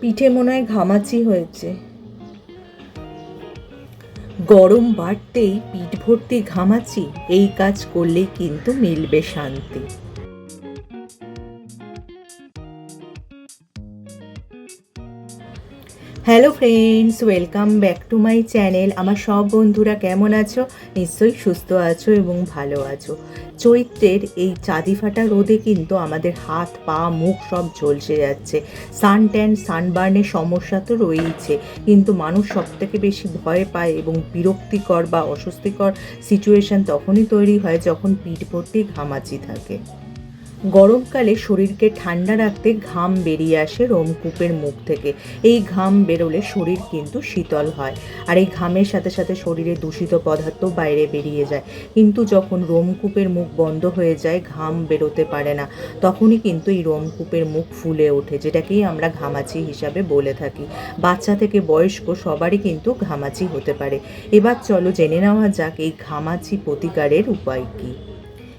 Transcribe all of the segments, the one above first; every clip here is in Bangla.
পিঠে মনে হয় ঘামাচি হয়েছে। গরম বাড়তেই পিঠ ভর্তি ঘামাচি, এই কাজ করলে কিন্তু মিলবে শান্তি। Hello friends welcome back to my channel আমার সব বন্ধুরা কেমন আছো? নিশ্চয়ই সুস্থ আছো এবং ভালো আছো। চৈত্রের এই চাঁদি ফাটা রোদে কিন্তু আমাদের হাত, পা, মুখ সব ঝলসে যাচ্ছে। সান ট্যান সানবার্নের সমস্যা তো রয়েইছে। কিন্তু মানুষ সব থেকে বেশি ভয় পায় এবং বিরক্তিকর বা অস্বস্তিকর সিচুয়েশন তখনই তৈরি হয় যখন পিঠ ভর্তি ঘামাচি থাকে। গরমকালে শরীরকে ঠান্ডা রাখতে ঘাম বেরিয়ে আসে রোমকূপের মুখ থেকে। এই ঘাম বেরোলে শরীর কিন্তু শীতল হয়। আর এই ঘামের সাথে সাথে শরীরে দূষিত পদার্থ বাইরে বেরিয়ে যায়। কিন্তু যখন রোমকূপের মুখ বন্ধ হয়ে যায়, ঘাম বেরোতে পারে না। তখনই কিন্তু এই রোমকূপের মুখ ফুলে ওঠে, যেটাকেই আমরা ঘামাচি হিসাবে বলে থাকি। বাচ্চা থেকে বয়স্ক সবারই কিন্তু ঘামাচি হতে পারে। এবার চলো জেনে নেওয়া যাক এই ঘামাচি প্রতিকারের উপায় কী।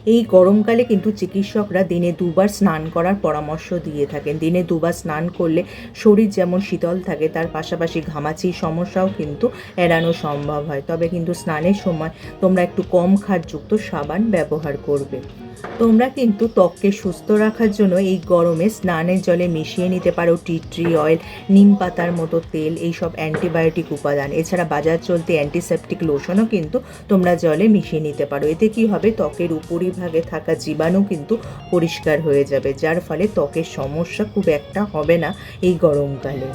এই গরমকালে কিন্তু চিকিৎসকরা দিনে দুবার স্নান করার পরামর্শ দিয়ে থাকেন। দিনে দুবার স্নান করলে শরীর যেমন শীতল থাকে, তার পাশাপাশি ঘামাচির সমস্যাও কিন্তু এড়ানো সম্ভব হয়। তবে কিন্তু স্নানের সময় তোমরা একটু কম খাদযুক্ত সাবান ব্যবহার করবে। তোমরা কিন্তু ত্বককে সুস্থ রাখার জন্য এই গরমে স্নানের জলে মিশিয়ে নিতে পারো টি ট্রি অয়েল, নিম পাতার মতো তেল, এইসব অ্যান্টিবায়োটিক উপাদান। এছাড়া বাজার চলতে অ্যান্টিসেপটিক লোশনও কিন্তু তোমরা জলে মিশিয়ে নিতে পারো। এতে কি হবে? ত্বকের উপরিভাগে থাকা জীবাণু কিন্তু পরিষ্কার হয়ে যাবে, যার ফলে ত্বকের সমস্যা খুব একটা হবে না এই গরমকালে।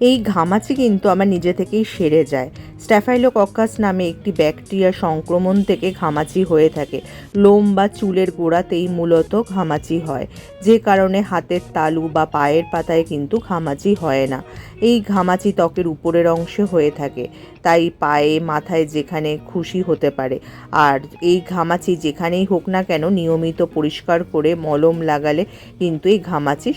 এই ঘামাচি কিন্তু আমার নিজে থেকেই সেরে যায়। স্ট্যাফাইলোকক্কাস নামে একটি ব্যাকটেরিয়া সংক্রমণ থেকে ঘামাচি হয়ে থাকে। লোম বা চুলের গোড়াতেই মূলত ঘামাচি হয়, যে কারণে হাতের তালু বা পায়ের পাতায় কিন্তু ঘামাচি হয় না। এই ঘামাচি ত্বকের উপরের অংশে হয়ে থাকে, তাই পায়ে, মাথায় যেখানে খুশি হতে পারে। আর এই ঘামাচি যেখানেই হোক না কেন, নিয়মিত পরিষ্কার করে মলম লাগালে কিন্তু এই ঘামাচি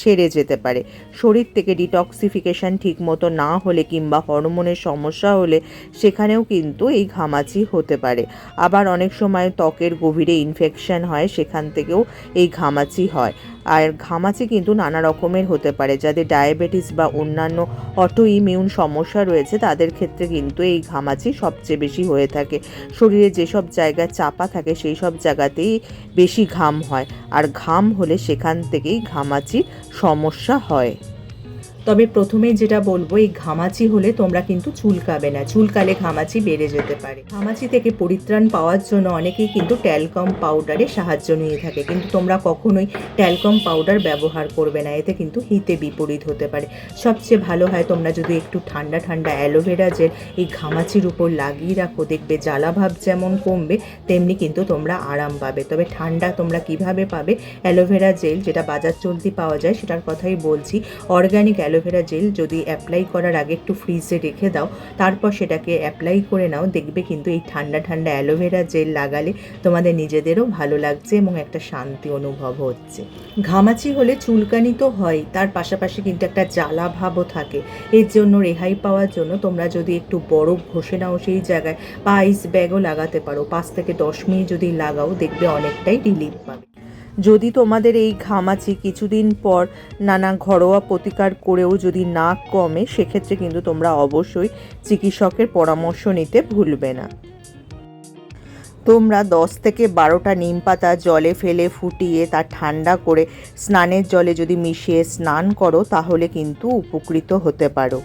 সেরে যেতে পারে। শরীর থেকে ডিটক্সিফিকেশন ঠিকমতো না হলে কিংবা হরমোনের সমস্যা হলে সেখানেও কিন্তু এই ঘামাচি হতে পারে। আবার অনেক সময় ত্বকের গভীরে ইনফেকশন হয়, সেখান থেকেও এই ঘামাচি হয়। আর ঘামাচি কিন্তু নানা রকমের হতে পারে, যাদের ডায়াবেটিস বা অন্যান্য অটো ইমিউন সমস্যা রয়েছে, তাদের ক্ষেত্রে কিন্তু এই ঘামাচি সবচেয়ে বেশি হয়ে থাকে। শরীরে যেসব জায়গায় চাপা থাকে, সেই সব জায়গাতেই বেশি ঘাম হয়। আর ঘাম হলে সেখান থেকেই ঘামাচির সমস্যা হয়। তবে প্রথমে যেটা বলব, এই ঘামাচি হলে তোমরা কিন্তু চুলকাবে না। চুলকালে ঘামাচি বেড়ে যেতে পারে। ঘামাচি থেকে পরিত্রাণ পাওয়ার জন্য অনেকেই কিন্তু ট্যালকম পাউডারে সাহায্য নিয়ে থাকে। কিন্তু তোমরা কখনোই ট্যালকম পাউডার ব্যবহার করবে না। এতে কিন্তু হিতে বিপরীত হতে পারে। সবচেয়ে ভালো হয় তোমরা যদি একটু ঠান্ডা ঠান্ডা অ্যালোভেরা জেল এই ঘামাচির উপর লাগিয়ে রাখো, দেখবে জ্বালাভাব যেমন কমবে, তেমনি কিন্তু তোমরা আরাম পাবে। তবে ঠান্ডা তোমরা কীভাবে পাবে? অ্যালোভেরা জেল যেটা বাজার চলতি পাওয়া যায়, সেটার কথাই বলছি। অর্গ্যানিক অ্যালোভেরা জেল যদি অ্যাপ্লাই করার আগে একটু ফ্রিজে রেখে দাও, তারপর সেটাকে অ্যাপ্লাই করে নাও, দেখবে কিন্তু এই ঠান্ডা ঠান্ডা অ্যালোভেরা জেল লাগালে তোমাদের নিজেদেরও ভালো লাগছে এবং একটা শান্তি অনুভব হচ্ছে। ঘামাচি হলে চুলকানি তো হয়, তার পাশাপাশি কিন্তু একটা জ্বালা ভাবও থাকে। এর জন্য রেহাই পাওয়ার জন্য তোমরা যদি একটু বরফ ঘষে নাও সেই জায়গায়, বা আইস ব্যাগও লাগাতে পারো। পাঁচ থেকে দশ মিনিট যদি লাগাও, দেখবে অনেকটাই রিলিফ পাবে। যদি তোমাদের এই ঘামাচি কিছুদিন পর নানা ঘরোয়া প্রতিকার করেও যদি না কমে সেক্ষেত্রে কিন্তু তোমরা অবশ্যই চিকিৎসকের পরামর্শ নিতে ভুলবে না। তোমরা দশ থেকে বারোটা নিম পাতা জলে ফেলে ফুটিয়ে তা ঠান্ডা করে স্নানের জলে যদি মিশিয়ে স্নান করো, তাহলে কিন্তু উপকৃত হতে পারো।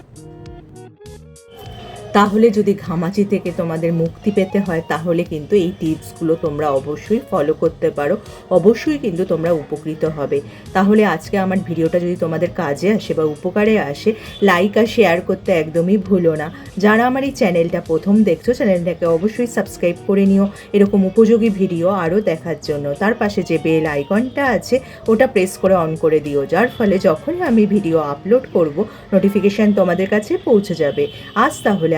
তাহলে যদি ঘামাচি থেকে তোমাদের মুক্তি পেতে হয়, তাহলে কিন্তু এই টিপসগুলো তোমরা অবশ্যই ফলো করতে পারো। অবশ্যই কিন্তু তোমরা উপকৃত হবে। তাহলে আজকে আমার ভিডিওটা যদি তোমাদের কাজে আসে বা উপকারে আসে লাইক আর শেয়ার করতে একদমই ভুলো না। যারা আমার এই চ্যানেলটা প্রথম দেখছ চ্যানেলটাকে অবশ্যই সাবস্ক্রাইব করে নিও। এরকম উপযোগী ভিডিও আরও দেখার জন্য। তার পাশে যে বেল আইকনটা আছে, ওটা প্রেস করে অন করে দিও। যার ফলে যখনই আমি ভিডিও আপলোড করব নোটিফিকেশান তোমাদের কাছে পৌঁছে যাবে। আজ তাহলে